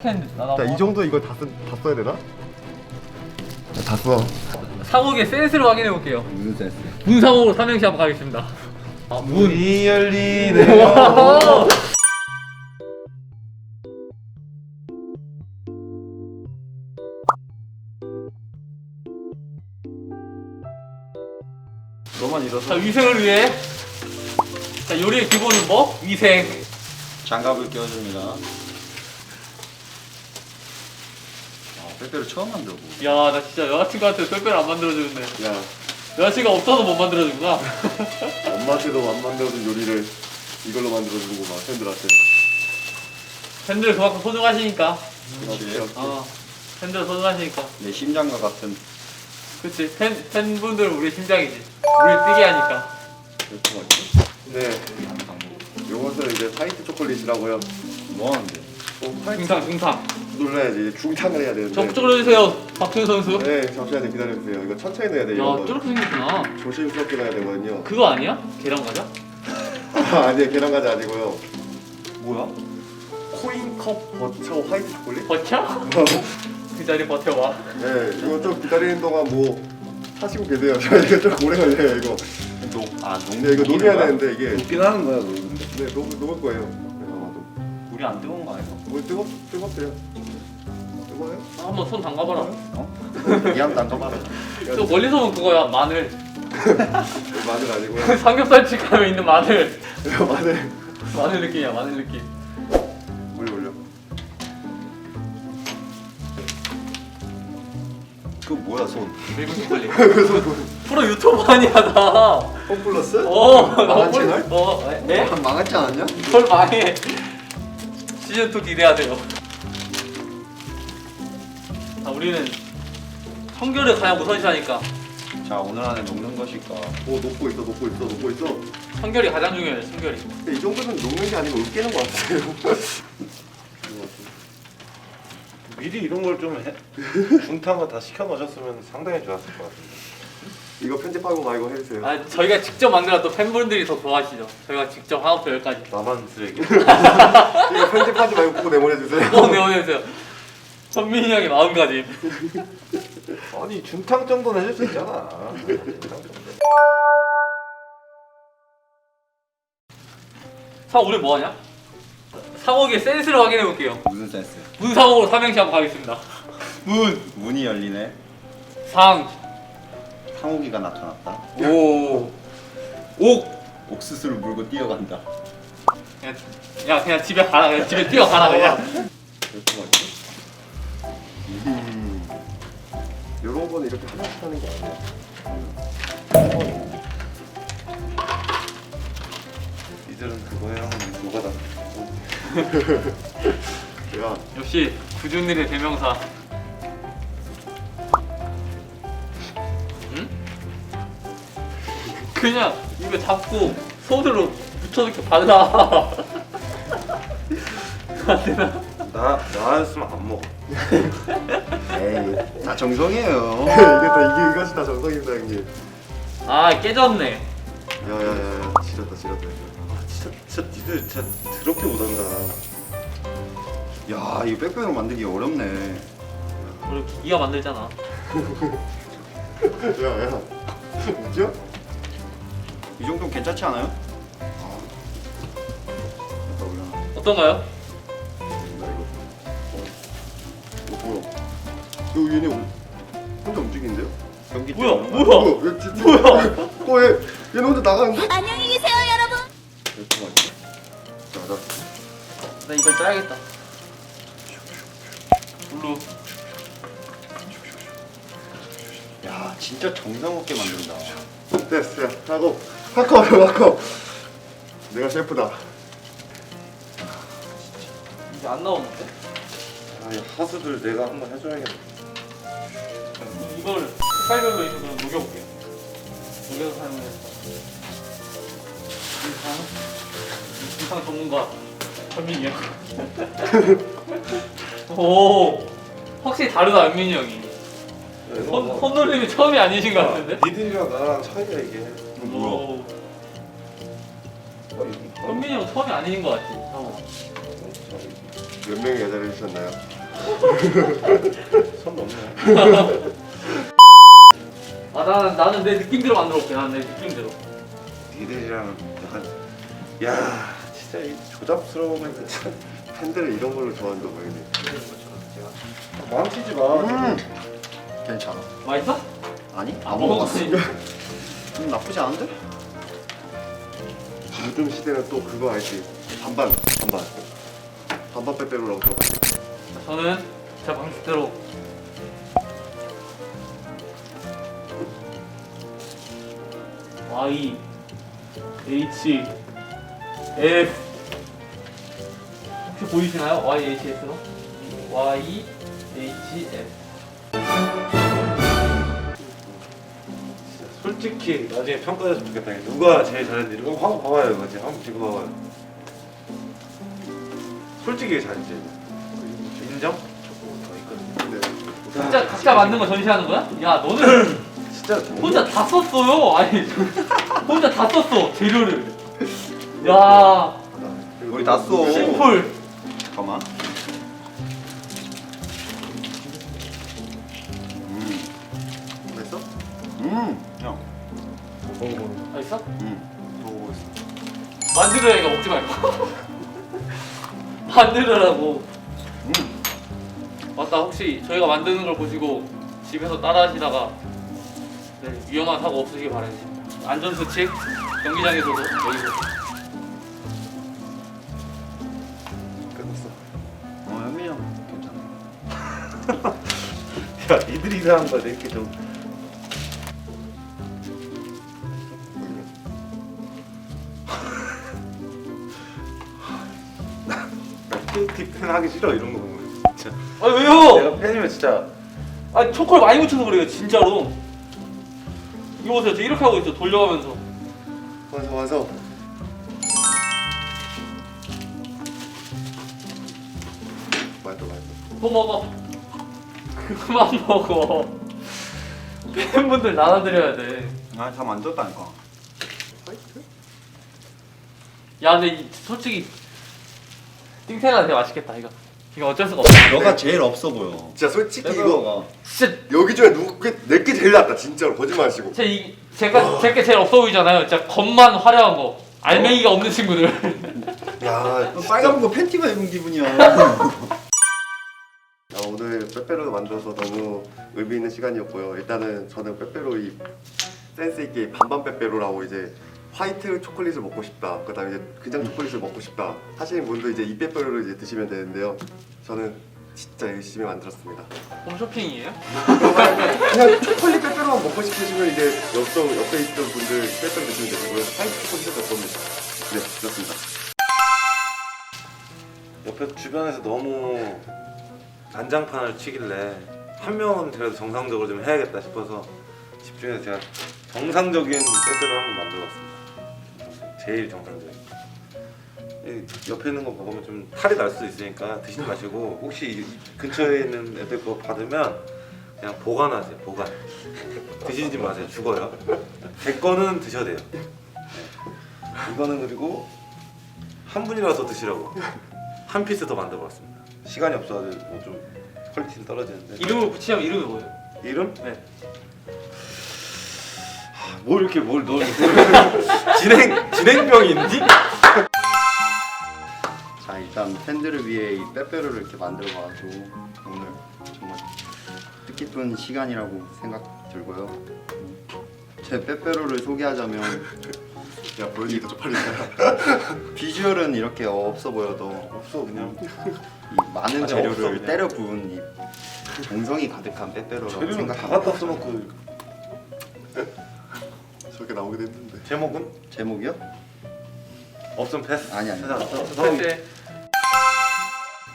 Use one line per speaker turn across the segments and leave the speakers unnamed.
자, 이 정도 이거 다, 쓰, 다 써야 되나? 다 써.
상욱의 센스를 확인해 볼게요.
무슨 센스?
문상욱으로 삼행시 한번 가겠습니다. 아, 문.
문이 열리네요.
와.
너만
자
일어서
위생을 위해 자 요리의 기본은 뭐? 위생.
장갑을 끼워줍니다. 아, 빼빼로 처음 만들고.
야 나 진짜 여자친구한테 빼빼를 안 만들어주는데
야,
여자친구가 없어서 못 만들어주구나.
엄마한테도 안 만들어준 요리를 이걸로 만들어주는구만, 팬들한테.
팬들 그만큼 소중하시니까.
그렇지.
어 팬들 소중하시니까.
내 심장과 같은
그치 팬 팬분들 우리 심장이지. 우리 뛰게 하니까.
이렇게 뭐지?
네, 요것은 이제 화이트 초콜릿이라고요.
뭐 하는데?
어, 화이트
중탕 중탕.
눌러야지. 중탕을 해야 되는데.
적극적으로 해주세요 박준 선수.
네, 잠시만요. 기다려주세요. 이거 천천히 넣어야 돼요.
야
이거.
저렇게 생겼구나.
조심스럽게 넣어야 되거든요.
그거 아니야? 계란 과자?
아, 아니에요. 계란 과자 아니고요.
뭐야?
코인컵 버터 화이트 초콜릿?
버텨? 그 자리 버텨봐.
네, 이거 좀 기다리는 동안 뭐 하시고 계세요. 저 이거 좀 오래 걸려요, 이거.
녹, 아, 녹,
네, 이거 녹여야 되는데 이게
녹긴 하는 거야, 녹는데.
네, 녹, 녹을 거예요. 네, 아마도.
물이 안 뜨거운 거 아니야?
뭐 뜨거? 뜨겁대요. 뜨거워요?
아, 한번 손 담가봐라.
어? 이한 담가봐라.
또 멀리서 보면 그거야 마늘.
마늘 아니고요.
삼겹살집 가면 있는 마늘.
마늘.
마늘 느낌이야 마늘 느낌.
올려 올려.
그 뭐야, 손?
밀고 초콜릿. 프로 유튜버 아니야 나.
홈플러스?
어.
망한
나
채널?
어. 네?
망했지 않았냐?
헐 망해. 시즌 2 기대하세요. 자 우리는 청결을 가장 우선시하니까
자, 오늘 안에 녹는 것일까?
오 녹고 있어, 녹고 있어, 녹고 있어.
청결이 가장 중요해 청결이.
근데 이 정도는 녹는 게 아니고 으깨는 것 같아요.
미리 이런 걸 좀 중탕을 다 시켜 놓으셨으면 상당히 좋았을 것 같은데.
이거 편집하고 말고 해주세요.
아 저희가 직접 만들었던 팬분들이 더 좋아하시죠. 저희가 직접 하나부터 열까지.
나만 쓰레기.
이거 편집하지 말고 꼭 내보내주세요.
어, 네, 오네오세요. 선민이 형의 마음가짐.
아니 중탕 정도는 해줄 수 있잖아. 중탕 정도.
상 우리 뭐 하냐? 상욱의 센스를 확인해 볼게요.
무슨 센스?
문상욱으로 삼행시 한번 가겠습니다. 문,
문이 열리네.
상,
상욱이가 나타났다.
오, 옥.
옥수수를 물고 뛰어간다.
그냥, 야 그냥 집에 가라. 그냥 집에 뛰어가라 그냥.
뭐
이런 거는 이렇게 하나씩 하는 게 아니야.
이들은 그거에 하면 누가 다.
야,
역시 구준일의 대명사. 응? 그냥 이거 잡고 손으로 묻혀놓게 발라. 안 되나?
나 나였으면 안 먹어.
에이, 다 정성이에요.
이게 다 이게 이것이 다 정성입니다, 형님.
아 깨졌네.
야야야, 지렸다, 지렸다.
아, 진짜 진짜 니들 진짜 더럽게 못한다.
야, 이 빼빼로 만들기 어렵네.
우리 기가 만들잖아.
야야, 웃겨?
이 정도면 괜찮지 않아요? 아.
어떤가요?
너 얘네 오- 혼자 움직이는데요?
경기
뭐야?
때문에.
뭐야?
왜 진짜? 뭐야? 어, 얘 얘는 혼자 나가는데?
안녕히 계세요, 여러분.
말이야. 자, 나
나 이걸 짜야겠다. 물로.
야, 진짜 정성 없게 만든다.
됐어, 야, 하고 하고 하고. 내가 셰프다.
이제 안 나오는데?
아, 하수들 내가 한번 해줘야겠다.
이걸 색깔별로 이거 그럼 녹여볼게. 녹여서 사용해서. 이상 이상 전문가 현민이 형. 오 확실히 다르다 현민이 형이. 손, 손놀림이 처음이 아니신 것 같은데?
니들이랑 나랑 차이가 이게.
오, 현민이 형 처음이 아닌 것 같지.
참.
몇 명의 여자를 주셨나요?
손 넘네.
아 나는 나는 내 느낌대로 만들어 볼게. 나는 내 느낌대로.
니들이랑 약간 야 진짜 이 조잡스러우면 진짜
팬들을 이런 걸로 좋아한다고 해야
망치지 마.
음 괜찮아
맛있어?
아니 아안 먹어봤어
먹었지.
음, 나쁘지 않은데?
요즘 시대는 또 그거 알지? 반반, 반반. 반반 빼빼로라고 들어봤지?
저는 제 방식대로 Y H F 혹시 보이시나요? Y H F로? Y H F
솔직히 나중에 평가했으면 좋겠다. 이게 누가 제일 잘했는지 이거 한번 봐봐요. 이거 지금 한번 지금 봐봐요. 솔직히 잘했지. 인정?
네.
진짜 각자 만든 거 전시하는 거야? 야 너는 혼자 다 썼어요. 아니 혼자 다 썼어 재료를. 야.
우리 다 써.
심플.
잠깐만. 음,
됐어?
음, 형,
맛있어?
음,
먹어보겠어.
만들으라니까 먹지 말고. 만들으라고.
음.
맞다 혹시 저희가 만드는 걸 보시고 집에서 따라 하시다가 네, 위험한 사고 없으시길 바라겠습니다 안전수칙 경기장에서도 여기서
끝났어.
어, 현민이 형 괜찮아.
야 니들이 이상한 거야 이렇게 좀. 나 KT 팬 하기 싫어 이런 거 보면 진짜.
아 왜요?
내가 팬이면 진짜
아니 초콜 많이 묻혀서 그래요 진짜로 이거 보세요 저 이렇게 하고 있어 돌려가면서
완성, 완성. 맛있어, 맛있어.
또 먹어 그만 먹어 팬분들 나눠드려야 돼야
아, 다 만졌다니까.
화이트?
근데 이- 솔직히 띵테가 되게 맛있겠다 이거 이거 어쩔 수가 없어
너가 제일 없어 보여.
진짜 솔직히 이거.
진짜
여기 중에 누구 내게 제일 낫다 진짜로 거짓말 하시고.
제 이, 제가 제게 제일 없어 보이잖아요 진짜 겉만 화려한 거 알맹이가 없는 친구들
야,
너 빨간 거 팬티만 입은 기분이야.
아, 오늘 빼빼로를 만들어서 너무 의미 있는 시간이었고요. 일단은 저는 빼빼로 이 센스 있게 반반 빼빼로라고 이제 화이트 초콜릿을 먹고 싶다. 그다음에 이제 그냥 초콜릿을 먹고 싶다. 하시는 분도 이제 이 빼빼로를 이제 드시면 되는데요. 저는 진짜 열심히 만들었습니다.
홈쇼핑이에요?
그냥 초콜릿 빼빼로만 먹고 싶으시면 이제 옆서 옆에 있던 분들 빼빼로 드시면 되고요. 화이트 초콜릿을 될 겁니다. 네, 그렇습니다.
옆에 주변에서 너무 난장판을 치길래 한 명은 그래도 정상적으로 좀 해야겠다 싶어서 집중해서 제가 정상적인 세트를 한번 만들어봤습니다. 제일 정상적인. 이 옆에 있는 거 먹으면 좀 탈이 날 수도 있으니까 드시지 마시고 혹시 이 근처에 있는 애들 거 받으면 그냥 보관하세요. 보관. 드시지 마세요. 죽어요. 제 거는 드셔도 돼요. 네. 이거는 그리고 한 분이라도 드시라고 한 피스 더 만들어봤습니다. 시간이 없어가지고 뭐좀 퀄리티는 떨어지는데
이름을 붙이면 이름이 뭐예요?
이름?
네.
하, 뭘 이렇게 뭘 넣어 진행 진행병인지?
자, 일단 팬들을 위해 이 빼빼로를 이렇게 만들어 봐가지고 오늘 정말 뜻깊은 시간이라고 생각 들고요. 음, 제 빼빼로를 소개하자면
야 보여주기도 쪽팔린다.
비주얼은 이렇게 없어 보여도
없어 그냥
이 많은
아,
재료를
없어, 그냥.
때려 부은 이 정성이 가득한 빼빼로라고
재료는 다
생각합니다.
갖다 써놓고
저렇게 나오기도 했는데.
제목은
제목이요?
없으면 패스.
아니, 아니.
세상,
네.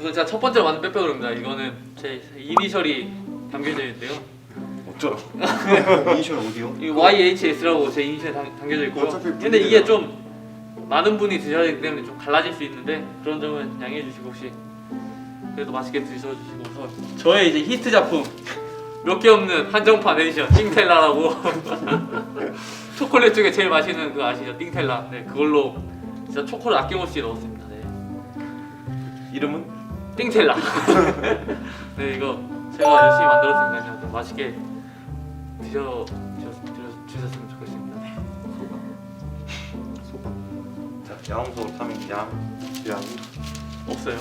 이거 제가 첫 번째로 만든 빼빼로입니다 이거는 제 이니셜이 담겨져 있는데요
어쩌라.
이니셜 어디요?
이 YHS라고 제 이니셜이 담- 담겨져 있고요
어차피
근데
분리되잖아.
이게 좀 많은 분이 드셔야 되기 때문에 좀 갈라질 수 있는데 그런 점은 양해해 주시고 혹시 그래도 맛있게 드셔주시고 저의 이제 히트 작품 몇 개 없는 한정판 에디션 띵텔라라고 초콜릿 중에 제일 맛있는 그 아시죠 띵텔라 네 그걸로 진짜 초콜릿 아낌없이 넣었습니다 네.
이름은
띵텔라. 네 이거 제가 열심히 만들었으니까요. 좀 맛있게 드셔 주셨, 드셔- 주셨으면 좋겠습니다. 네.
소감.
자, 양소 타민 양.
양.
없어요.